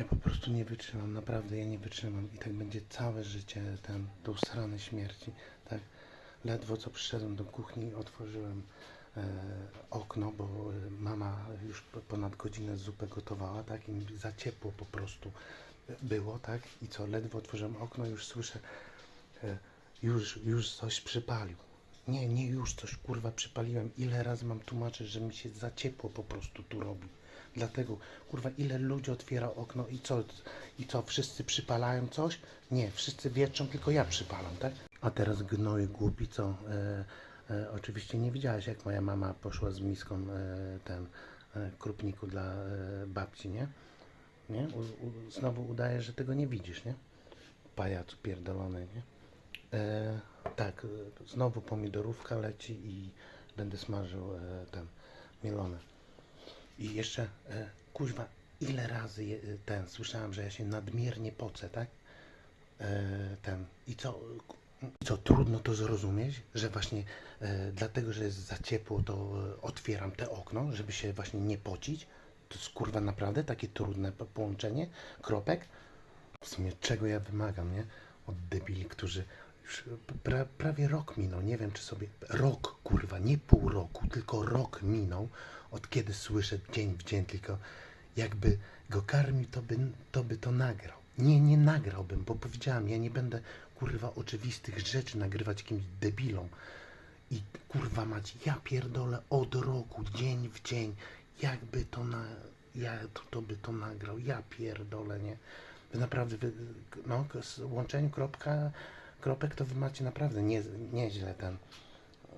Ja po prostu nie wytrzymam, naprawdę ja nie wytrzymam i tak będzie całe życie ten, do usrane śmierci, tak? Ledwo co przyszedłem do kuchni, otworzyłem e, okno, bo e, mama już po- ponad godzinę zupę gotowała, tak? I za ciepło po prostu było, tak? I co, ledwo otworzyłem okno, już słyszę, e, już, już coś przypalił. Nie, nie już coś kurwa przypaliłem. Ile razy mam tłumaczyć, że mi się za ciepło po prostu tu robi. Dlatego, kurwa, ile ludzi otwiera okno i co, i co, wszyscy przypalają coś? Nie, wszyscy wieczą, tylko ja przypalam, tak? A teraz gnoj głupi, co? E, e, oczywiście nie widziałeś, jak moja mama poszła z miską e, ten e, krupniku dla e, babci, nie? Nie? U, u, znowu udaje, że tego nie widzisz, nie? Pajacu pierdolony, nie? E, tak, e, znowu pomidorówka leci i będę smażył e, ten mielone. I jeszcze, e, kuźwa, ile razy je, e, ten, słyszałem, że ja się nadmiernie pocę, tak? E, ten, i co, i co, trudno to zrozumieć, że właśnie e, dlatego, że jest za ciepło, to e, otwieram te okno, żeby się właśnie nie pocić? To jest kurwa naprawdę takie trudne po- połączenie kropek? W sumie czego ja wymagam, nie? Od debili, którzy pra, prawie rok minął, nie wiem czy sobie... Rok, kurwa, nie pół roku, tylko rok minął, od kiedy słyszę dzień w dzień, tylko jakby go karmił, to by to, by to nagrał. Nie, nie nagrałbym, bo powiedziałem, ja nie będę, kurwa, oczywistych rzeczy nagrywać jakimś debilom. I kurwa mać, ja pierdolę od roku, dzień w dzień, jakby to na, ja to, to by to nagrał, ja pierdolę, nie? Naprawdę, no, łączeniu kropka, kropek to wy macie naprawdę nie, nieźle ten.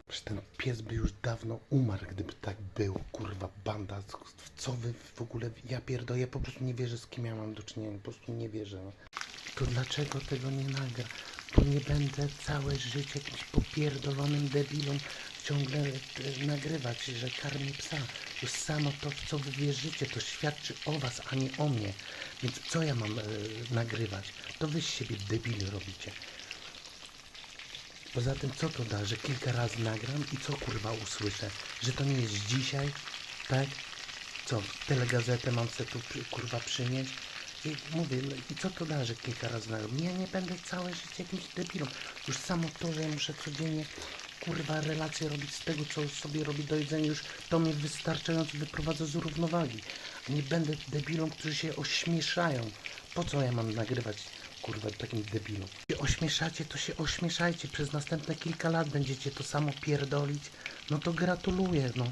Przecież ten pies by już dawno umarł, gdyby tak było, kurwa, banda, w co wy w ogóle, ja pierdolę, ja po prostu nie wierzę, z kim ja mam do czynienia, po prostu nie wierzę. No. To dlaczego tego nie nagra? Bo nie będę całe życie jakimś popierdolonym debilom ciągle e, nagrywać, że karmi psa. Już samo to, w co wy wierzycie, to świadczy o was, a nie o mnie. Więc co ja mam e, nagrywać? To wy z siebie debili robicie. Poza tym, co to da, że kilka razy nagram i co kurwa usłyszę? Że to nie jest dzisiaj, tak? Co, telegazetę mam se tu kurwa przynieść? I mówię, no i co to da, że kilka razy nagram? Ja nie będę całe życie jakimś debilem. Już samo to, że ja muszę codziennie kurwa relacje robić z tego, co sobie robi do jedzenia, już to mnie wystarczająco wyprowadza z równowagi. Nie będę debilom, którzy się ośmieszają. Po co ja mam nagrywać kurwa takim debilom? się ośmieszacie, to się ośmieszajcie. Przez następne kilka lat będziecie to samo pierdolić. No to gratuluję, no.